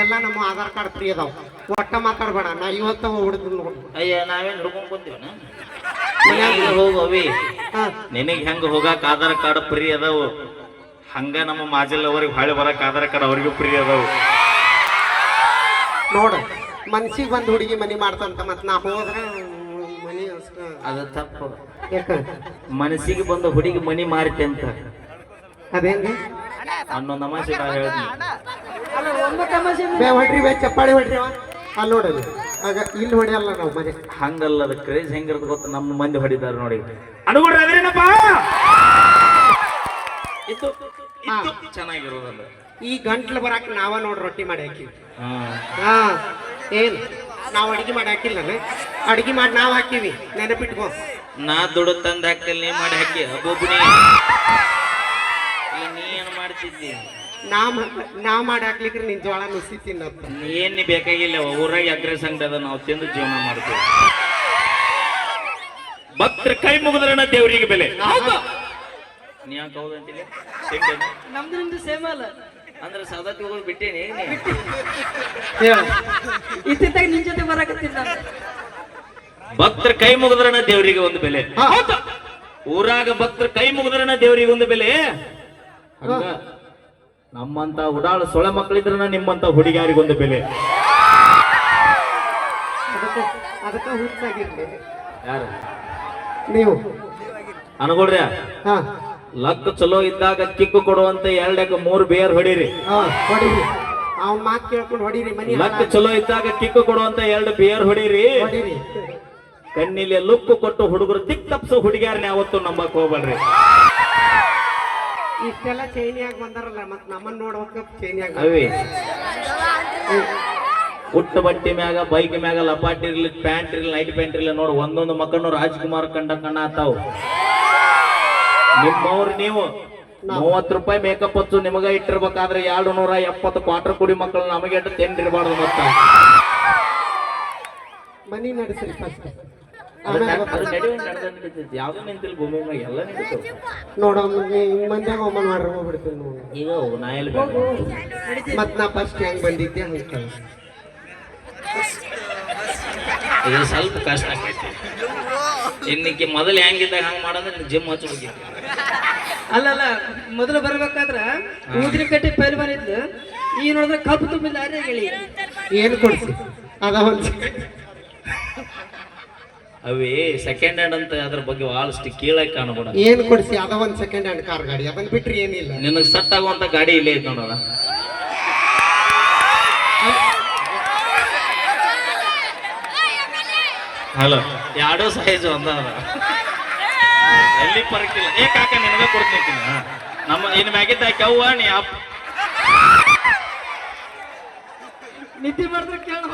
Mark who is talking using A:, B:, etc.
A: ಎಲ್ಲ ನಮ್ಮ Aadhaar card free ಅದಾವ. ಒಟ್ಟ ಮಾತಾಡ್ಬೇಡ ನಾ ಇವತ್ತ ಹುಡುಗ
B: ಅಯ್ಯ ನಾವೇನ್ ಹುಡ್ಕೊಂಡ್ ಬಂದಿವನ ಹೋಗು ಅವಿ?
A: ಹಾ.
B: ನಿನಗ್ ಹೆಂಗ ಹೋಗಾಕ ಆಧಾರ್ ಕಾರ್ಡ್ ಫ್ರೀ ಅದಾವು? ಹಂಗ ನಮ್ಮ ಮಾಜಲ್ ಅವ್ರಿಗೆ ಹಳೆ ಬರಕ್ ಆಧಾರ್ ಕಾರ್ಡ್ ಅವ್ರಿಗೂ ಫ್ರೀ ಅದಾವು.
A: ನೋಡು ಮನ್ಸಿಗೆ ಬಂದು ಹುಡುಗಿ ಮನಿ ಮಾಡ್ತಂತ ಮತ್ ನಾ ಹೋದ್ರೆ ಮನಿ ಅಷ್ಟ
B: ಅದು ತಪ್ಪು. ಮನಸ್ಸಿಗೆ ಬಂದ ಹುಡುಗಿ ಮನಿ ಮಾರಿತೆ ಅಂತ.
A: ಅದೇನ್ರಿ?
B: ಅನ್ನೋ ನಮಾಜ್ ಹೇಳ್ತೀನಿ
A: ಬೇ ಹೊಡ್ರಿ ಬೇ ಚಪ್ಪಾಳಿ ಹೊಡ್ರಿ. ಅಲ್ಲಿ ನೋಡಲಿ ಆಗ ಇಲ್ಲಿ ಹೊಡೆಯಲ್ಲ ನಾವು ಮನೆ.
B: ಹಂಗಲ್ಲ ಅದು ಕ್ರೇಜ್ ಹೆಂಗಿರೋದು ಗೊತ್ತ? ನಮ್ಮ ಮಂದಿ ಹೊಡಿದಾರ ನೋಡಿ. ಅನುಗುಡ್ರಿ ಅದೇನಪ್ಪ? ಇದು ಇದು ಚೆನ್ನಾಗಿರೋದಲ್ಲ.
A: ಈ ಗಂಟ್ಲು ಬರಾಕ ನಾವ ನೋಡಿ ರೊಟ್ಟಿ ಮಾಡಿ ಹಾಕಿವಿ
B: ಹಾ.
A: ಹಾ. ಏನ್? ನಾವು ಅಡಿಗೆ ಮಾಡಿ ಹಾಕಿಲ್ಲ ಅಡಿಗೆ ಮಾಡಿ ನಾವು ಹಾಕಿವಿ. ನೆನಪಿಟ್ಕೋ.
B: ನಾ ದುಡ್ಡು ತಂದ ಹಾಕಲ್ ನೀ ಮಾಡಿ ಹಾಕಿ. ಒಬ್ಬೊಬ್ಬನಿ ನೀ ಏನ್ ಮಾಡ್ತಿದ್ದಿ?
A: ನಾ ನಾ ಮಾಡಿ ಹಾಕ್ಲಿಕ್ಕೆ ನಿನ್ ಜೋಳ ನುಸಿ ತಿನ್ನತ್ತ
B: ನೀ ಏನ್ ನೀ ಬೇಕಾಗಿಲ್ಲ ಊರಾಗ ಅಗ್ರೆಸ್ ಅಂಗಡಿ ಅದ ನಾವು ತಿಂದು ಜೀವನ ಮಾಡ್ತೀವಿ. ಭಕ್ತರ ಕೈ ಮುಗಿದ್ರಣ ದೇವರಿಗೆ ಬೆಲೆ. ನೀ ಯಾಕೆ ಹೌದಂತಿಲ್ಲ
C: ನಮ್ದು ನಿಮ್ದು ಸೇಮ್ ಅಲ್ಲ.
B: ಅಂದ್ರೆ ಸದತ್ ಹೋಗೋದು ಬಿಟ್ಟೇನಿ?
C: ಇತ್ತಿತ್ತಾಗ ನಿನ್ ಜೊತೆ
B: ಭಕ್ತರ ಕೈ ಮುಗಿದ್ರಣ ದೇವರಿಗೆ ಒಂದು ಬೆಲೆ. ಹೌದು. ಊರಾಗ ಭಕ್ತರ ಕೈ ಮುಗಿದ್ರಣ ದೇವರಿಗೆ ಒಂದು ಬೆಲೆ. ಹಂಗ? ನಮ್ಮಂತ ಉಡಾಳ ಸೊಳೆ ಮಕ್ಕಳಿದ್ರನ ನಿಮ್ಮಂತ ಹುಡುಗಿಯಾರಿಗೊಂದು ಬೆಲೆ.
A: ಅದಕ್ಕೆ ಅದಕ್ಕೆ ಹುಚ್ಚಾಗಿರ್ಲಿ.
B: ಯಾರು?
A: ನೀವು.
B: ಅನ್ಕೊಡ್ರಿ
A: ಹಾ.
B: ಲಕ್ ಚಲೋ ಇದ್ದಾಗ ಕಿಕ್ಕು ಕೊಡುವಂತ ಎರಡಕ್ಕೆ ಮೂರು ಬೇರ್ ಹೊಡೀರಿ.
A: ಹಾ ಹೊಡೀರಿ. ಅವ್ನ ಮಾತು ಕೇಳ್ಕೊಂಡು ಹೊಡೀರಿ ಮನಿ
B: ಲಕ್ ಚಲೋ ಇದ್ದಾಗ ಕಿಕ್ಕು ಕೊಡುವಂತ ಎರಡು ಬೇರ್ ಹೊಡೀರಿ.
A: ಹೊಡೀರಿ.
B: ಕಣ್ಣಿಲಿ ಲುಕ್ಕು ಕೊಟ್ಟು ಹುಡುಗರು ದಿಕ್ ತಪ್ಸು ಹುಡುಗಿಯಾರನ್ನ ಯಾವತ್ತು ನಂಬಕ್ ಹೋಗ್ಬೇಡ್ರಿ
A: ಇಷ್ಟೆಲ್ಲ ಚೈನಿಯಾಗಿ ಬಂದಾರಲ್ಲ ಮತ್ ನಮ್ಮನ್ನ ನೋಡ್ಬೇಕು ಚೈನಿಯಾಗ
B: ಅವಿ. ಉಟ್ಟ ಬಟ್ಟೆ ಮ್ಯಾಗ ಬೈಕ್ ಮ್ಯಾಗ ಲಪಾಟಿ ಇರ್ಲಿ ಪ್ಯಾಂಟ್ ಇರ್ಲಿ ನೈಟ್ ಪ್ಯಾಂಟ್ ಇರ್ಲಿ ನೋಡು ಒಂದೊಂದು ಮಕ್ಕಳು ರಾಜ್ಕುಮಾರ್ ಕಂಡ ಕಣ್ಣ ಆತಾವ್. ನಿಮ್ಮವ್ರು ನೀವು ಮೂವತ್ತು ರೂಪಾಯಿ ಮೇಕಪ್ ಹಚ್ಚು ನಿಮಗ ಇಟ್ಟಿರ್ಬೇಕಾದ್ರೆ ಎರಡು ನೂರ ಎಪ್ಪತ್ತು ಕ್ವಾರ್ಟರ್ ಕುಡಿ ಮಕ್ಕಳು ನಮಗೆ ತಿಂಡಿರ್ಬಾರ್ದು ಮತ್ತ.
A: ಮನಿ ನಡೆಸ್ರಿ ಫಸ್ಟ್
B: ಯಾವ್ದು ನಿಂತಿಲ್ಲ ಭೂಮಿ ಮ್ಯಾಗ ಎಲ್ಲ ನಡೀತಾವ
A: ನೋಡ ಮಂದ್ಯಾಗ ಒಮ್ಮನ್ ಮಾಡ್ರಿ ಹೋಗ್ಬಿಡ್ತೀನಿ ನೋಡಿ.
B: ಈಗ ನಾ ಎಲ್ಲಿ ಬೇಡ
A: ಮತ್ ನಾ ಫಸ್ಟ್ ಹೆಂಗ್ ಬಂದಿದ್ದೆ ಹಂಗ ಕಳ್ಸ
B: ಇದು ಸ್ವಲ್ಪ ಕಷ್ಟ ಆಕೈತಿ. ಇನ್ನಕ್ಕೆ ಮೊದಲು ಹೆಂಗಿದ್ದಾಗ ಹಂಗ ಮಾಡಂದ್ರೆ ಜಿಮ್ ಹಚ್ಚಬೇಕಿತ್ತು
C: ಅಲ್ಲ ಅಲ್ಲ ಮೊದಲು ಬರ್ಬೇಕಾದ್ರ ಉದ್ರಿ ಕಟ್ಟಿ ಪೈಲ್ ಬಂದಿದ್ದು ಈ ನೋಡಿದ್ರೆ ಕಬ್ಬು ತುಂಬಿಲ್ಲ ಅರೆ ಗೆಳಿ.
A: ಏನ್ ಕೊಡ್ಸಿ ಅದ ಒಂದ್
B: ಅವೇ ಸೆಕೆಂಡ್ ಹ್ಯಾಂಡ್ ಅಂತ ಅದ್ರ ಬಗ್ಗೆ ಬಹಳಷ್ಟು ಕೀಳಾಗಿ ಕಾಣಬೇಡ
A: ಏನ್ ಕೊಡಿಸಿ ಅದ ಒಂದ್ ಸೆಕೆಂಡ್ ಹ್ಯಾಂಡ್ ಕಾರ್ ಗಾಡಿ ಅದನ್ನ ಬಿಟ್ರಿ ಏನಿಲ್ಲ
B: ನಿನಗೆ ಸಟ್ ಆಗುವಂತ ಗಾಡಿ ಇಲ್ಲೇ ಐತೆ ನೋಡೋಣ ಹಲೋ. ಎರಡೂ ಸೈಜ್ ಒಂದ ಅದ. ಎಲ್ಲಿ ಪರಕಿಲ್ಲ. ಏ ಕಾಕ ನಿನಗ ಕೊಡ್ತೀನಿ. ನಮ್ಮ ಇನ್ ಮ್ಯಾಗಿದ್ದ ಕೆವ್ವ ನೀ ಅಪ್
C: ನಿದ್ದೆ ಮಾಡಿದ್ರೆ ಕೇಳು